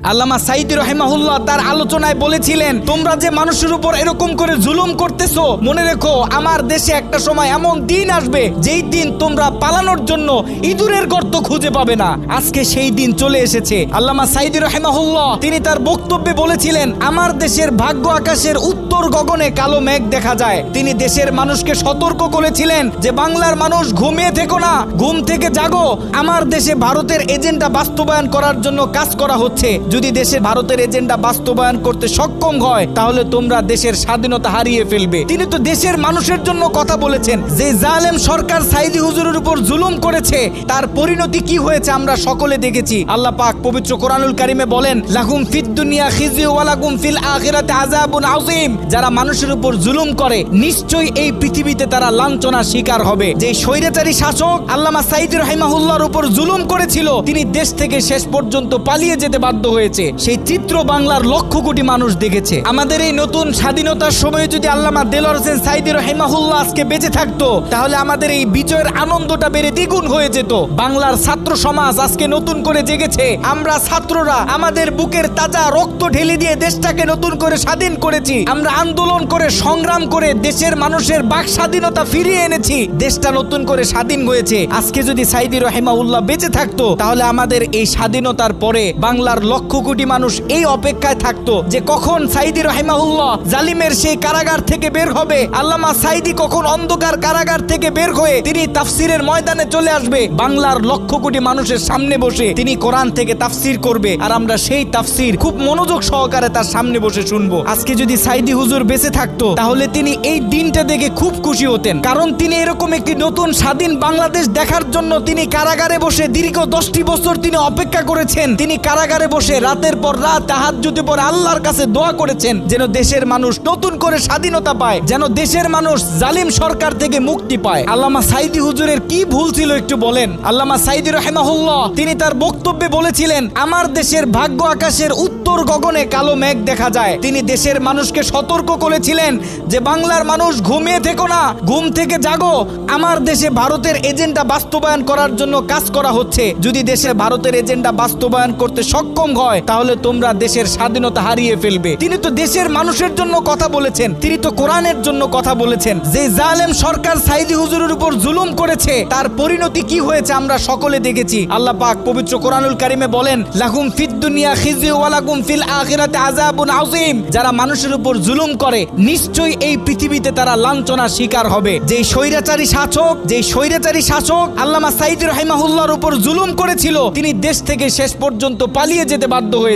আল্লামা সাইদি রহেমাহুল্লাহ তার আলোচনায় বলেছিলেন, তোমরা যে মানুষের উপর এরকম করে জুলুম করতেছো, মনে রেখো আমার দেশে একটা সময় এমন দিন আসবে, যেই দিন তোমরা পালানোর জন্য ইঁদুরের গর্ত খুঁজে পাবে না। আজকে সেই দিন চলে এসেছে। আল্লামা সাইদি রহেমাহুল্লাহ, তিনি তার বক্তব্যে বলেছিলেন, আমার দেশের ভাগ্য আকাশের উত্তর গগনে কালো মেঘ দেখা যায়। তিনি দেশের মানুষকে সতর্ক করেছিলেন যে, বাংলার মানুষ ঘুমিয়ে থেকো না, ঘুম থেকে জাগো। আমার দেশে ভারতের এজেন্ডা বাস্তবায়ন করার জন্য কাজ করা হচ্ছে। যদি দেশে ভারতের এজেন্ডা বাস্তবায়ন করতে সক্ষম হয়, তাহলে তোমরা দেশের স্বাধীনতা হারিয়ে ফেলবে। তিনি তো দেশের মানুষের জন্য কথা বলেছেন যে, জালেম সরকার সাইদি হুজুরের উপর জুলুম করেছে, তার পরিণতি কি হয়েছে আমরা সকলে দেখেছি। আল্লাহ পাক পবিত্র কোরআনুল কারিমে বলেন লাকুম ফিদ দুনিয়া খিজিউ ওয়ালাকুম ফিল আখিরাতে আযাবুন আযীম। যারা মানুষের উপর জুলুম করে, নিশ্চয়ই এই পৃথিবীতে তারা লাঞ্ছনা শিকার হবে। যে স্বৈরাচারী শাসক আল্লামা সাইদি রহিমাহুল্লাহর উপর জুলুম করেছিল, তিনি দেশ থেকে শেষ পর্যন্ত পালিয়ে যেতে বাধ্য হয়েছে। সেই চিত্র বাংলার লক্ষ কোটি মানুষ দেখেছে। আমাদের এই নতুন স্বাধীনতার সময় যদি আল্লামা দেলোয়ার হোসেন সাইদি রহিমাহুল্লাহ আজকে বেঁচে থাকতো, তাহলে আমাদের এই বিজয়ের আনন্দটা বেড়ে দ্বিগুণ হয়ে যেত। বাংলার ছাত্র সমাজ আজকে নতুন করে জেগেছে। আমরা ছাত্ররা আমাদের বুকের তাজা রক্ত ঢেলে দিয়ে দেশটাকে নতুন করে স্বাধীন করেছি। আমরা আন্দোলন করে সংগ্রাম করে দেশের মানুষের বাক স্বাধীনতা ফিরিয়ে এনেছি। দেশটা নতুন করে স্বাধীন হয়েছে। আজকে যদি সাইদি রহেমাউল্লাহ বেঁচে থাকতো, তাহলে আমাদের এই স্বাধীনতার পরে বাংলার লক্ষ কোটি মানুষ এই অপেক্ষায় থাকতো যে কখন সাইদি রহেমাউল্লাহ জালিমের সেই কারাগার থেকে বের হবে। আল্লামা সাইদি কখন অন্ধকার কারাগার থেকে বের হয়ে তিনি তাফসিরের ময়দানে চলে আসবে। বাংলার লক্ষ কোটি মানুষের সামনে বসে তিনি কোরআন থেকে তাফসির করবে। আর আমরা সেই তাফসির খুব মনোযোগ সহকারে তার সামনে বসে শুনব। আজকে যদি সাইদি হুজুর বেঁচে থাকতো, তাহলে তিনি এই দিনটা দেখে খুব খুশি হতেন। কারণ তিনি এরকম একটি নতুন স্বাধীন বাংলাদেশ দেখার জন্য তিনি কারাগারে বসে দীর্ঘ দশটি বছর তিনি অপেক্ষা করেছেন। তিনি কারাগারে বসে রাতের পর রাত যদি পর আল্লাহর কাছে দোয়া করেছেন, যেন দেশের মানুষ নতুন করে স্বাধীনতা পায়, যেন দেশের মানুষ জালিম সরকার থেকে মুক্তি পায়। আল্লামা সাইদি হুজুরের কি ভুল ছিল একটু বলেন। আল্লামা সাইদি রহেমাহুল্লাহ, তিনি তার বক্তব্যে বলেছিলেন, আমার দেশের ভাগ্য আকাশের উত্তর গগনে কালো মেঘ দেখা যায়। তিনি দেশের মানুষকে সতর্ক করেছিলেন যে, বাংলার মানুষ ঘুমিয়ে থেকো না, ঘুম থেকে জাগো। আমার দেশে ভারতের এজেন্ডা বাস্তবায়ন করার জন্য কাজ করা হচ্ছে। যদি দেশে ভারতের এজেন্ডা বাস্তবায়ন করতে সক্ষম হয়, তাহলে তোমরা দেশের স্বাধীনতা হারিয়ে ফেলবে। তিনি তো দেশের মানুষের জন্য কথা বলেছেন, তিনি তো কোরআনের জন্য কথা বলেছেন। যে জালেম সরকার সাইদি হুজুরের উপর জুলুম করেছে, তার পরিণতি কি হয়েছে আমরা সকলে দেখেছি। আল্লাহ পাক পবিত্র কোরআনুল কারিমে বলেন, লাহুম ফিদ দুনিয়া খিজি ওয়ালাকুম ফিল আখিরাতে আযাবুন আযীম। যারা মানুষের উপর জুলুম করে, নিশ্চয়ই এই পৃথিবীতে তারা লাঞ্ছনার শিকার হবে। যেই স্বৈরাচারী শাসক, যেই স্বৈরাচারী শাসক আল্লামা সাইদ রহিমাহুল্লাহর উপর জুলুম করেছিল, তিনি দেশ থেকে শেষ পর্যন্ত পালিয়ে যেতে বাধ্য হয়েছে।